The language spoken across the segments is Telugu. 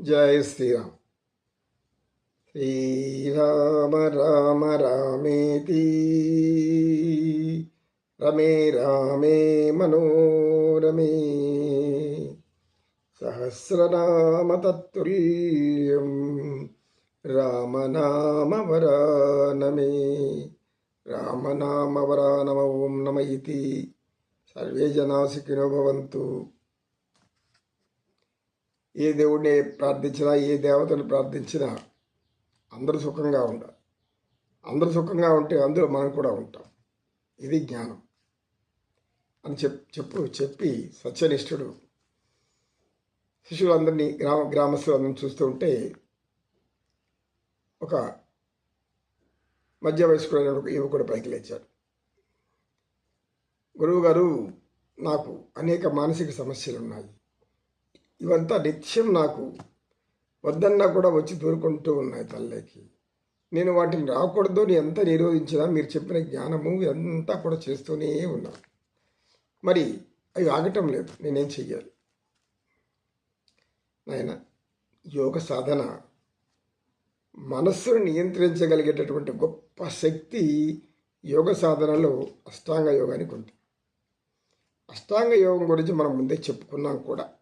జయ శ్రీరామ్. శ్రీరామ రామ రామేతి రమే రామే మనోరమే సహస్రనామతత్తుల్యం రామనామవరానమే. రామనామవరానమ ఓం నమ ఇది సర్వే జనా సుఖినో భవంతు. ఏ దేవుడిని ప్రార్థించినా ఏ దేవతను ప్రార్థించినా అందరూ సుఖంగా ఉండాలి. అందరూ సుఖంగా ఉంటే అందులో మనం కూడా ఉంటాం. ఇది జ్ఞానం. అని చెప్ చెప్పు చెప్పి సత్యనిష్ఠుడు శిష్యులందరినీ గ్రామ గ్రామస్తులందరినీ చూస్తూ ఉంటే ఒక మధ్య వయస్కుడైన యువకుడు పైకి లేచాడు. గురువుగారు నాకు అనేక మానసిక సమస్యలు ఉన్నాయి ఇవంతా నిత్యం నాకు వద్దన్నా కూడా వచ్చి దూరుకుంటూ ఉన్నాయి తల్లికి. నేను వాటిని రాకూడదు అని ఎంత నిరోధించినా మీరు చెప్పిన జ్ఞానము అంతా కూడా చేస్తూనే ఉన్నాను మరి అవి ఆగటం లేదు నేనేం చెయ్యాలి? నాయన యోగ సాధన మనస్సును నియంత్రించగలిగేటటువంటి గొప్ప శక్తి యోగ సాధనలో అష్టాంగ యోగానికి ఉంది. అష్టాంగ యోగం గురించి మనం ముందే చెప్పుకున్నాం కూడా.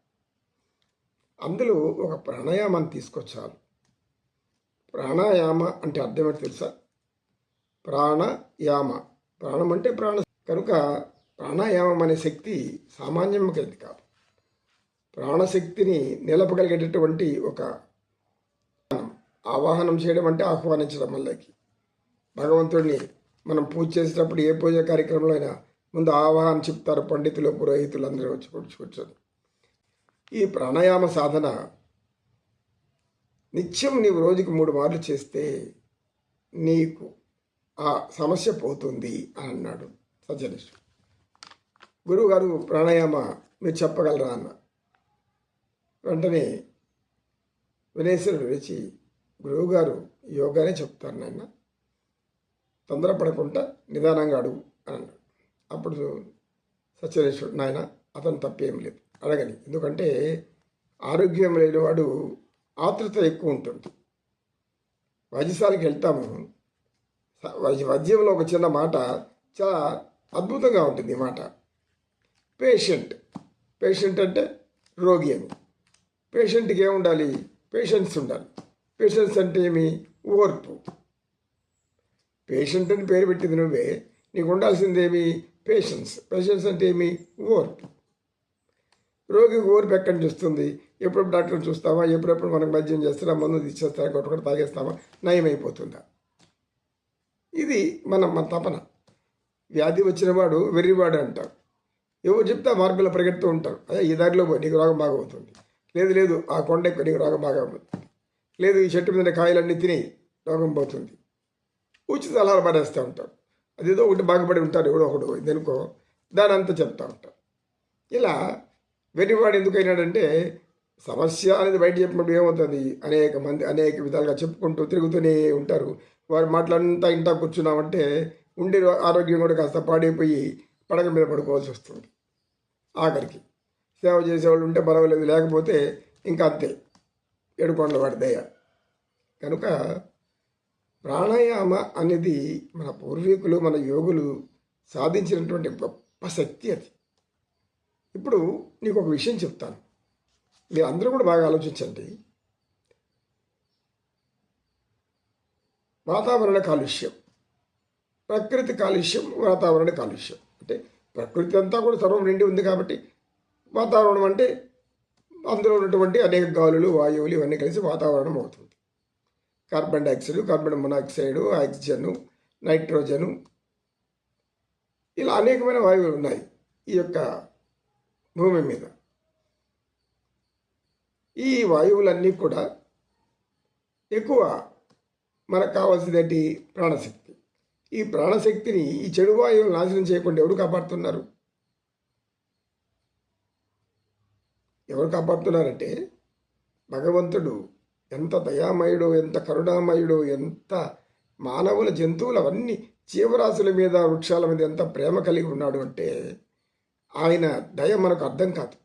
అందులో ఒక ప్రాణాయామాన్ని తీసుకొచ్చారు. ప్రాణాయామ అంటే అర్థం ఏంటి తెలుసా? ప్రాణయామ. ప్రాణం అంటే ప్రాణ కనుక ప్రాణాయామం అనే శక్తి సామాన్యమైనది కాదు. ప్రాణశక్తిని నిలపగలిగేటటువంటి ఒక ఆవాహనం చేయడం అంటే ఆహ్వానించడం వల్లకి భగవంతుడిని మనం పూజ చేసేటప్పుడు ఏ పూజ కార్యక్రమంలో అయినా ముందు ఆవాహన చెప్తారు పండితులు పురోహితులు అందరూ వచ్చి కూర్చొని ఈ ప్రాణాయామ సాధన నిత్యం నీవు రోజుకి మూడు మార్లు చేస్తే నీకు ఆ సమస్య పోతుంది అని అన్నాడు సజ్జనేష్. గురువుగారు ప్రాణాయామ మీరు చెప్పగలరా అన్న? వెంటనే వినేశ్వరుడు లేచి గురువుగారు యోగానే చెప్తారు నాయన. తొందరపడకుండా నిదానంగా అడుగు అన్నాడు. అప్పుడు సత్యనేశ్వరుడు నాయన అతను తప్పేం లేదు. అడగని ఎందుకంటే ఆరోగ్యం లేనివాడు ఆతృత ఎక్కువ ఉంటుంది. వైద్యశాలకి వెళ్తాము. వైద్యంలో ఒక చిన్న మాట చాలా అద్భుతంగా ఉంటుంది ఈ మాట. పేషెంట్. పేషెంట్ అంటే రోగి అని. పేషెంట్కి ఏముండాలి? పేషెంట్స్ ఉండాలి. పేషెంట్స్ అంటే ఏమి? ఓర్పు. పేషెంట్ అని పేరు పెట్టింది నువ్వే. నీకు ఉండాల్సిందేమి పేషెన్స్ పేషెన్స్ అంటే ఏమి? ఓర్పు. రోగికి ఓర్పు ఎక్కడి నుంచి వస్తుంది ఎప్పుడప్పుడు డాక్టర్ని చూస్తామా? ఎప్పుడెప్పుడు మనకు వైద్యం చేస్తారా మందు ఇచ్చేస్తారా కొట్టుకొని తాగేస్తామా? నయమైపోతుందా? ఇది మనం మన తపన. వ్యాధి వచ్చినవాడు వెర్రివాడు అంటారు ఎవరు చెప్తే ఆ మార్గంలో పరిగెడుతూ ఉంటారు అదే ఈ దారిలో నీకు రోగం బాగా అవుతుంది లేదు లేదు ఆ కొండ ఎక్కువ నీకు రోగం బాగా అవుతుంది లేదు ఈ చెట్టు మీద కాయలన్నీ తిని రోగం పోతుంది. ఉచిత సలహాలు పడేస్తూ ఉంటారు అదేదో ఒకటి బాగుపడి ఉంటారు ఎవడో ఒకడు ఇదనుకో. దాని అంతా చెప్తూ ఉంటారు ఇలా వెర్రివాడు ఎందుకైనాడంటే సమస్య అనేది బయట చెప్పినప్పుడు ఏమవుతుంది? అనేక మంది అనేక విధాలుగా చెప్పుకుంటూ తిరుగుతూనే ఉంటారు. వారి మాటలంతా ఇంటా కూర్చున్నామంటే ఉండే ఆరోగ్యం కూడా కాస్త పాడైపోయి పడక మీద పడుకోవాల్సి వస్తుంది. ఆఖరికి సేవ చేసేవాళ్ళు ఉంటే పర్వాలేదు లేకపోతే ఇంకా అంతే. ఏడుకొండల వాడి దయ కనుక ప్రాణాయామ అనేది మన పూర్వీకులు మన యోగులు సాధించినటువంటి గొప్ప శక్తి అది. ఇప్పుడు నీకు ఒక విషయం చెప్తాను. మీరు అందరూ కూడా బాగా ఆలోచించండి. వాతావరణ కాలుష్యం. ప్రకృతి కాలుష్యం వాతావరణ కాలుష్యం. అంటే ప్రకృతి అంతా కూడా సర్వం నిండి ఉంది కాబట్టి వాతావరణం అంటే అందులో ఉన్నటువంటి అనేక గాలులు వాయువులు ఇవన్నీ కలిసి వాతావరణం అవుతుంది. Carbon dioxide carbon monoxide oxygen nitrogen ఇలా అనేకమైన వాయువులు ఉన్నాయి. ఈ యొక్క భూమి మీద. ఈ వాయువులన్నీ కూడా ఎక్కువ మనకు కావాల్సిందేంటి? ప్రాణశక్తి. ఈ ప్రాణశక్తిని ఈ చెడు వాయువులు నాశనం చేయకుండా ఎవరు కాపాడుతున్నారు? ఎవరు కాపాడుతున్నారంటే భగవంతుడు ఎంత దయామయుడో ఎంత కరుణామయుడో ఎంత మానవుల జంతువులు అవన్నీ జీవరాశుల మీద వృక్షాల మీద ఎంత ప్రేమ కలిగి ఉన్నాడు అంటే ఆయన దయ మనకు అర్థం కాదు.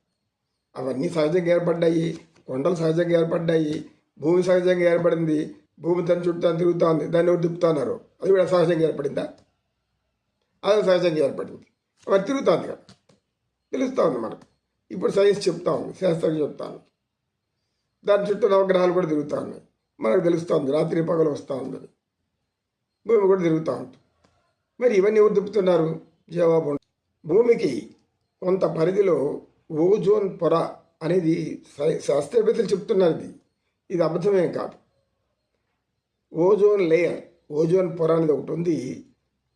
అవన్నీ సహజంగా ఏర్పడ్డాయి కొండలు సహజంగా ఏర్పడ్డాయి భూమి సహజంగా ఏర్పడింది భూమి తన చుట్టూ తను తిరుగుతూ ఉంది దాన్ని ఎవరు తిప్పుతున్నారు? అది కూడా సహజంగా ఏర్పడిందా? అది సహజంగా ఏర్పడింది. మరి తిరుగుతుంది కదా. తెలుస్తూ ఉంది మనకు. ఇప్పుడు సైన్స్ చెప్తా ఉంది శాస్త్రం చెప్తాను దాని చుట్టూ నవగ్రహాలు కూడా తిరుగుతూ ఉన్నాయి మనకు తెలుస్తుంది రాత్రి పగలు వస్తూ ఉందని భూమి కూడా తిరుగుతూ ఉంటుంది మరి ఇవన్నీ ఎవరు తిప్పుతున్నారు? జవాబు భూమికి కొంత పరిధిలో ఓజోన్ పొర అనేది శాస్త్రవేత్తలు చెప్తున్నారు ఇది ఇది అబద్ధమేం కాదు. ఓజోన్ లేయర్ ఓజోన్ పొర అనేది ఒకటి ఉంది.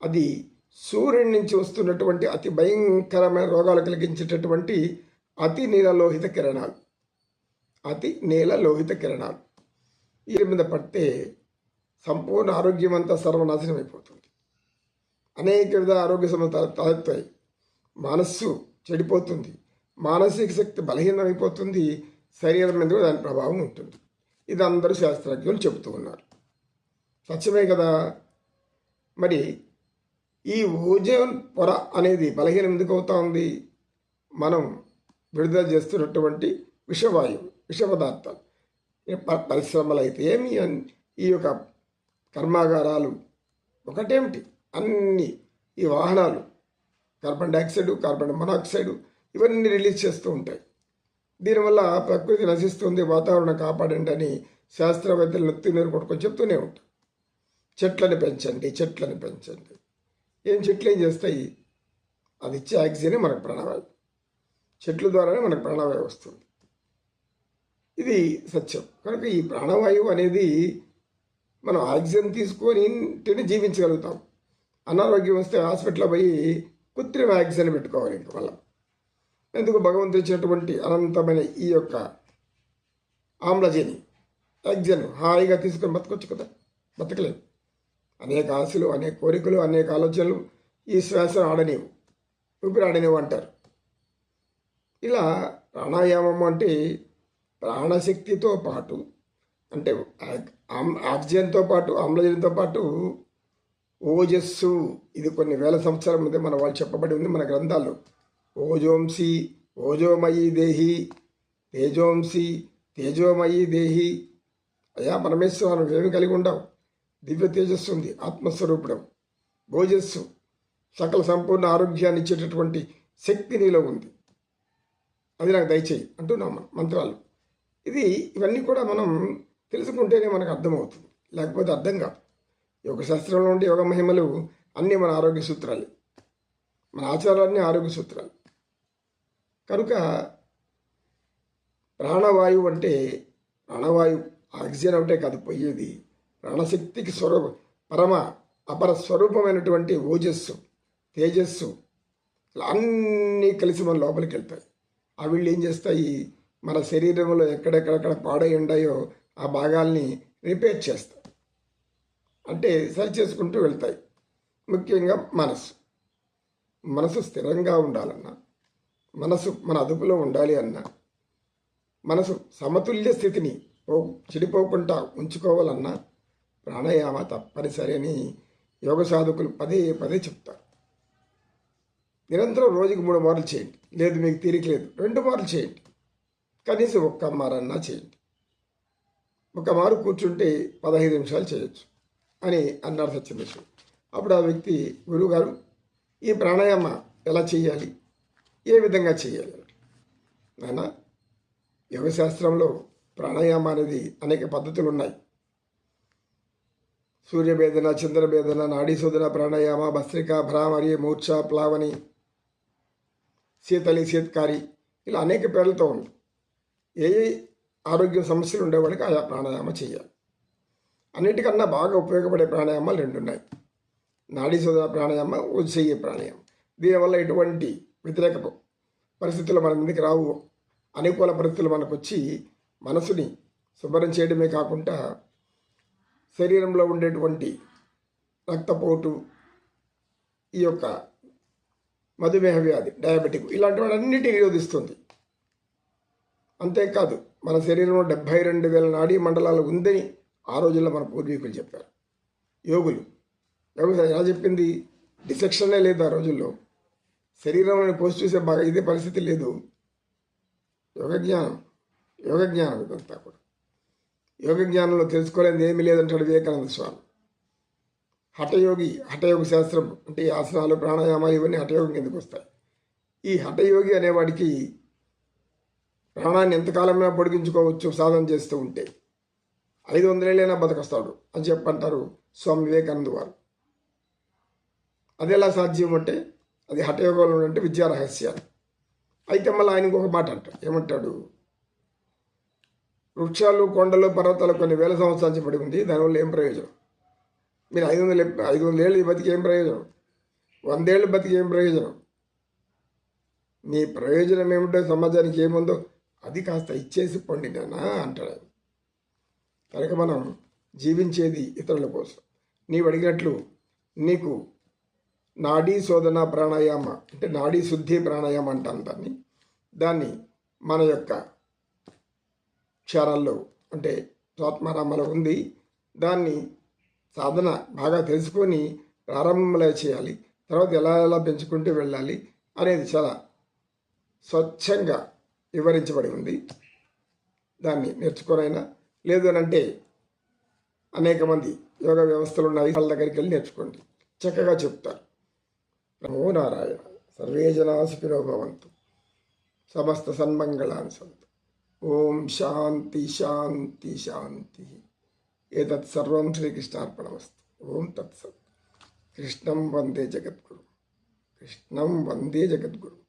అది సూర్యుడి నుంచి వస్తున్నటువంటి అతి భయంకరమైన రోగాలు కలిగించేటటువంటి అతి నీలలోహిత కిరణాలు. అతి నీల లోహిత కిరణాలు. వీరి మీద పడితే సంపూర్ణ ఆరోగ్యం అంతా సర్వనాశనం అయిపోతుంది. అనేక విధ ఆరోగ్య సమస్యలు తలెత్తాయి. మనస్సు చెడిపోతుంది. మానసిక శక్తి బలహీనమైపోతుంది. శరీరం మీద కూడా దాని ప్రభావం ఉంటుంది. ఇది అందరూ శాస్త్రజ్ఞులు చెబుతూ ఉన్నారు. సత్యమే కదా? మరి ఈ ఓజోన్ పొర అనేది బలహీనం ఎందుకు అవుతా ఉంది మనం విడుదల చేస్తున్నటువంటి విషవాయువు విష పదార్థాలు పరిశ్రమలు అయితే ఏమి ఈ యొక్క కర్మాగారాలు ఒకటేమిటి? అన్ని ఈ వాహనాలు కార్బన్ డైఆక్సైడ్ కార్బన్ మొనాక్సైడ్ ఇవన్నీ రిలీజ్ చేస్తూ ఉంటాయి. దీనివల్ల ప్రకృతి నశిస్తుంది వాతావరణం కాపాడండి అని శాస్త్రవేత్తలు నొత్తున్నారు కొట్టుకొని చెప్తూనే ఉంటారు. చెట్లను పెంచండి చెట్లను పెంచండి. ఏం చెట్లు ఏం చేస్తాయి? అది ఇచ్చే ఆక్సిజనే మనకు ప్రాణవాయువు. చెట్ల ద్వారానే మనకు ప్రాణవాయువు వస్తుంది. ఇది సత్యం. కనుక ఈ ప్రాణవాయువు అనేది మనం ఆక్సిజన్ తీసుకొని ఉంటేనే జీవించగలుగుతాం. అనారోగ్యం వస్తే హాస్పిటల్లో పోయి కృత్రిమ వ్యాక్సిన్ పెట్టుకోవాలి ఇంక మళ్ళీ. ఎందుకు భగవంతుడు ఇచ్చినటువంటి అనంతమైన ఈ యొక్క ఆమ్లజని వ్యాక్సిన్ హాయిగా తీసుకొని బతకొచ్చు కదా? బతకలేము అనేక ఆశలు అనేక కోరికలు అనేక ఆలోచనలు ఈ శ్వాస ఆడనివు ఊపిరి ఆడనివు అంటారు. ఇలా ప్రాణాయామం అంటే ప్రాణశక్తితో పాటు అంటే ఆక్సిజన్తో పాటు ఆమ్లజన్తో పాటు ఓజస్సు ఇది కొన్ని వేల సంవత్సరాల ముందే మన వాళ్ళు చెప్పబడి ఉంది మన గ్రంథాలు ఓజోంసి ఓజోమయీ దేహి తేజోంసి తేజోమయీ దేహి. అయా పరమేశ్వరం ఏమి కలిగి ఉండవు దివ్య తేజస్సు ఉంది ఆత్మస్వరూపుడం. ఓజస్సు సకల సంపూర్ణ ఆరోగ్యాన్ని ఇచ్చేటటువంటి శక్తి నీలో ఉంది. అది నాకు దయచేయి అంటున్నాం మంత్రాలు. ఇది ఇవన్నీ కూడా మనం తెలుసుకుంటేనే మనకు అర్థమవుతుంది లేకపోతే అర్థం కాదు. యోగ శాస్త్రంలో ఉండే యోగ మహిమలు అన్నీ మన ఆరోగ్య సూత్రాలు. మన ఆచారాలన్నీ ఆరోగ్య సూత్రాలు. కనుక ప్రాణవాయువు అంటే ప్రాణవాయువు ఆక్సిజన్ ఒకటే కాదు పోయేది. ప్రాణశక్తికి స్వరూప పరమ అపర స్వరూపమైనటువంటి ఓజస్సు తేజస్సు ఇలా అన్నీ కలిసి మన లోపలికి వెళ్తాయి. ఆ వీళ్ళు ఏం చేస్తాయి? మన శరీరంలో ఎక్కడెక్కడెక్కడ పాడై ఉన్నాయో ఆ భాగాల్ని రిపేర్ చేస్తాయి. అంటే సరి చేసుకుంటూ వెళ్తాయి. ముఖ్యంగా మనసు. మనసు స్థిరంగా ఉండాలన్నా మనసు మన అదుపులో ఉండాలి అన్నా మనసు సమతుల్య స్థితిని పో చెడిపోకుండా ఉంచుకోవాలన్నా ప్రాణాయామ తప్పనిసరి అని యోగ సాధకులు పదే పదే చెప్తారు. నిరంతరం రోజుకి మూడు మార్లు చేయండి. లేదు మీకు తీరిక లేదు. రెండు మార్లు చేయండి. కనీసం ఒక్క మారన్నా చేయండి. ఒక మారు కూర్చుంటే పదహైదు నిమిషాలు చేయొచ్చు. అని అన్నారు సత్యమేశ్వరు అప్పుడు ఆ వ్యక్తి గురువుగారు ఈ ప్రాణాయామ ఎలా చేయాలి? ఏ విధంగా చేయాలి? నాన్న యోగశాస్త్రంలో ప్రాణాయామ అనేది అనేక పద్ధతులు ఉన్నాయి సూర్యభేదన చంద్రభేదన నాడీ శోధన ప్రాణాయామ భస్త్రిక భ్రామరి మూర్ఛ ప్లావని శీతలి శీతకారి ఇలా అనేక పేర్లతో ఉంది ఏ ఏ ఆరోగ్య సమస్యలు ఉండేవాడికి ఆయా ప్రాణాయామ చేయాలి. అన్నిటికన్నా బాగా ఉపయోగపడే ప్రాణాయామాలు రెండు ఉన్నాయి నాడీ శోధన ప్రాణాయామ ఉజ్జయ్యే ప్రాణాయామం. దీనివల్ల ఎటువంటి వ్యతిరేక పరిస్థితులు మన ముందుకు రావు. అనుకూల పరిస్థితులు మనకు వచ్చి మనసుని శుభ్రం చేయడమే కాకుండా శరీరంలో ఉండేటువంటి రక్తపోటు ఈ యొక్క మధుమేహ వ్యాధి డయాబెటిక్ ఇలాంటి వాటన్నిటిని నిరోధిస్తుంది. అంతేకాదు మన శరీరంలో డెబ్భై రెండు వేల నాడీ మండలాలు ఉందని ఆ రోజుల్లో మన పూర్వీకులు చెప్పారు. యోగులు యోగులు ఎలా చెప్పింది? డిసెక్షనే లేదు ఆ రోజుల్లో. శరీరంలోని పోస్ట్ చూసే బాగా ఇదే పరిస్థితి లేదు. యోగజ్ఞానం యోగజ్ఞానం ఇదంతా కూడా. యోగ జ్ఞానంలో తెలుసుకోలేనిది ఏమీ లేదంటాడు వివేకానంద స్వామి. హఠయోగి హఠయోగ శాస్త్రం అంటే ఆసనాలు ప్రాణాయామాలు ఇవన్నీ హఠయోగం కిందకు వస్తాయి. ఈ హఠయోగి అనేవాడికి ప్రాణాన్ని ఎంతకాలమైనా పొడిగించుకోవచ్చు సాధన చేస్తూ ఉంటే. ఐదు వందలేళ్ళైనా బతకొస్తాడు అని చెప్పంటారు స్వామి వివేకానంద వారు. అది ఎలా సాధ్యం అంటే అది హఠయోగంలో అంటే విద్యా రహస్యాలు. అయితే మళ్ళీ ఆయనకు ఒక మాట అంటాడు ఏమంటాడు? వృక్షాలు కొండలు పర్వతాలు కొన్ని వేల సంవత్సరాలు పడి ఉంది దానివల్ల ఏం ప్రయోజనం? మీరు ఐదు వందలు ఐదు వందల ఏళ్ళు బతికి ఏం ప్రయోజనం? వందేళ్ళు బతికి ఏం ప్రయోజనం? మీ ప్రయోజనం ఏమిటో సమాజానికి ఏముందో అది కాస్త ఇచ్చేసి పండినా అంటాడు కనుక మనం జీవించేది ఇతరుల కోసం. నీవు అడిగినట్లు నీకు నాడీ శోధన ప్రాణాయామ అంటే నాడీ శుద్ధి ప్రాణాయామ అంటాం దాన్ని. దాన్ని మన యొక్క క్షారాల్లో అంటే స్వాత్మారామలో ఉంది. దాన్ని సాధన బాగా తెలుసుకొని ప్రారంభంలో చేయాలి. తర్వాత ఎలా ఎలా పెంచుకుంటూ వెళ్ళాలి అనేది చాలా స్వచ్ఛంగా వివరించబడి ఉంది. దాన్ని నేర్చుకోనైనా లేదు అని అంటే అనేక మంది యోగ వ్యవస్థలు ఉన్నాయి వాళ్ళ దగ్గరికి వెళ్ళి నేర్చుకోండి. చక్కగా చెప్తారు. నమో నారాయణ సర్వే జనా భవంతు సమస్త సన్మంగళాన్ని సంతు. ఓం శాంతి శాంతి శాంతి. ఏతత్ సర్వం శ్రీకృష్ణార్పణమస్తు. ఓం తత్సత్. కృష్ణం వందే జగద్గురు. కృష్ణం వందే జగద్గురు.